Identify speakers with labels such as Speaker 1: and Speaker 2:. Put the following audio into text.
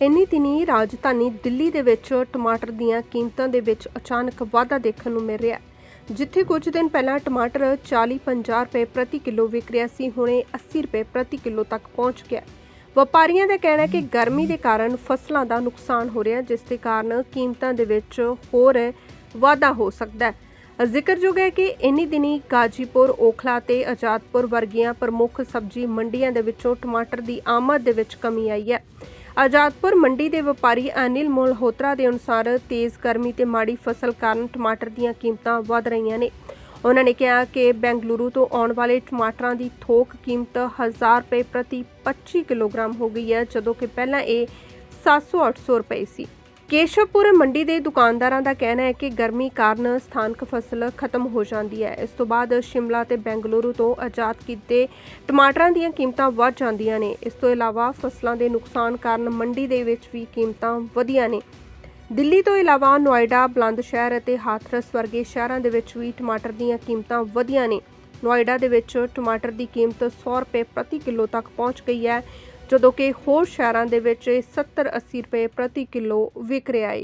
Speaker 1: ਇੰਨੀ ਦਿਨੀ ਰਾਜਧਾਨੀ ਦਿੱਲੀ ਦੇ ਵਿੱਚ ਟਮਾਟਰ ਦੀਆਂ ਕੀਮਤਾਂ ਦੇ ਵਿੱਚ ਅਚਾਨਕ ਵਾਧਾ ਦੇਖਣ ਨੂੰ ਮਿਲ ਰਿਹਾ ਹੈ। ਜਿੱਥੇ ਕੁਝ ਦਿਨ ਪਹਿਲਾਂ ਟਮਾਟਰ 40-50 ਰੁਪਏ ਪ੍ਰਤੀ ਕਿਲੋ ਵਿਕ ਰਿਹਾ ਸੀ, ਹੁਣੇ 80 ਰੁਪਏ ਪ੍ਰਤੀ ਕਿਲੋ ਤੱਕ ਪਹੁੰਚ ਗਿਆ ਵਪਾਰੀਆਂ ਦਾ ਕਹਿਣਾ ਹੈ ਕਿ ਗਰਮੀ ਦੇ ਕਾਰਨ ਫਸਲਾਂ ਦਾ ਨੁਕਸਾਨ ਹੋ ਰਿਹਾ ਜਿਸ ਦੇ ਕਾਰਨ ਕੀਮਤਾਂ ਦੇ ਵਿੱਚ ਹੋਰ ਵਾਧਾ ਹੋ ਸਕਦਾ ਹੈ। ਜ਼ਿਕਰਯੋਗ ਹੈ ਕਿ ਇੰਨੀ ਦਿਨੀ ਗਾਜੀਪੁਰ, ਓਖਲਾ ਤੇ ਆਜ਼ਾਦਪੁਰ ਵਰਗੀਆਂ ਪ੍ਰਮੁੱਖ ਸਬਜ਼ੀ ਮੰਡੀਆਂ ਦੇ ਵਿੱਚੋਂ ਟਮਾਟਰ ਦੀ ਆਮਦ ਦੇ ਵਿੱਚ ਕਮੀ ਆਈ ਹੈ। ਆਜ਼ਾਦਪੁਰ ਮੰਡੀ ਦੇ ਵਪਾਰੀ ਅਨਿਲ ਮਲਹੋਤਰਾ ਦੇ ਅਨੁਸਾਰ ਤੇਜ਼ ਗਰਮੀ ਤੇ ਮਾੜੀ ਫਸਲ ਕਾਰਨ ਟਮਾਟਰ ਦੀਆਂ ਕੀਮਤਾਂ ਵਧ ਰਹੀਆਂ ਨੇ। ਉਹਨਾਂ ਨੇ ਕਿਹਾ ਕਿ ਬੈਂਗਲੁਰੂ ਤੋਂ ਆਉਣ ਵਾਲੇ ਟਮਾਟਰਾਂ ਦੀ ਥੋਕ ਕੀਮਤ 1000 ਰੁਪਏ ਪ੍ਰਤੀ 25 ਕਿਲੋਗ੍ਰਾਮ ਹੋ ਗਈ ਹੈ, ਜਦੋਂ ਕਿ ਪਹਿਲਾਂ ਇਹ 700-800 ਰੁਪਏ ਸੀ। ਕੇਸ਼ਵਪੁਰ ਮੰਡੀ ਦੇ ਦੁਕਾਨਦਾਰਾਂ ਦਾ ਕਹਿਣਾ ਹੈ ਕਿ ਗਰਮੀ ਕਾਰਨ ਸਥਾਨਕ ਫਸਲ ਖਤਮ ਹੋ ਜਾਂਦੀ ਹੈ। ਇਸ ਤੋਂ ਬਾਅਦ ਸ਼ਿਮਲਾ ਤੇ ਬੈਂਗਲੁਰੂ ਤੋਂ ਆਜ਼ਾਦ ਕੀਤੇ ਟਮਾਟਰਾਂ ਦੀਆਂ ਕੀਮਤਾਂ ਵੱਧ ਜਾਂਦੀਆਂ ਨੇ। ਇਸ ਤੋਂ ਇਲਾਵਾ ਫਸਲਾਂ ਦੇ ਨੁਕਸਾਨ ਕਾਰਨ ਮੰਡੀ ਦੇ ਵਿੱਚ ਵੀ ਕੀਮਤਾਂ ਵਧੀਆਂ ਨੇ। ਦਿੱਲੀ ਤੋਂ ਇਲਾਵਾ ਨੋਇਡਾ ਬੁਲੰਦ ਸ਼ਹਿਰ ਅਤੇ ਹਾਥਰਸ ਵਰਗੇ ਸ਼ਹਿਰਾਂ ਦੇ ਵਿੱਚ ਵੀ ਟਮਾਟਰ ਦੀਆਂ ਕੀਮਤਾਂ ਵਧੀਆਂ ਨੇ। ਨੋਇਡਾ ਦੇ ਵਿੱਚ ਟਮਾਟਰ ਦੀ ਕੀਮਤ 100 ਰੁਪਏ ਪ੍ਰਤੀ ਕਿਲੋ ਤੱਕ ਪਹੁੰਚ ਗਈ ਹੈ। ਜਦੋਂ ਕਿ ਹੋਰ ਸ਼ਹਿਰਾਂ ਦੇ ਵਿੱਚ ਇਹ 70-80 ਰੁਪਏ ਪ੍ਰਤੀ ਕਿਲੋ ਵਿਕ ਰਿਹਾ ਹੈ